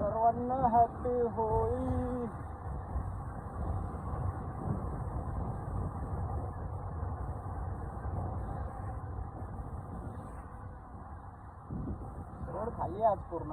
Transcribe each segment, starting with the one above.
सर्वांना happy Holi road खाली आज पूर्ण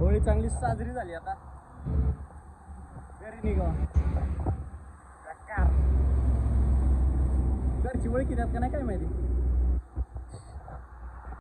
होळी चांगली साजरी झाली आता घरी निघा घरची ओळखी त्यात का नाही काय माहिती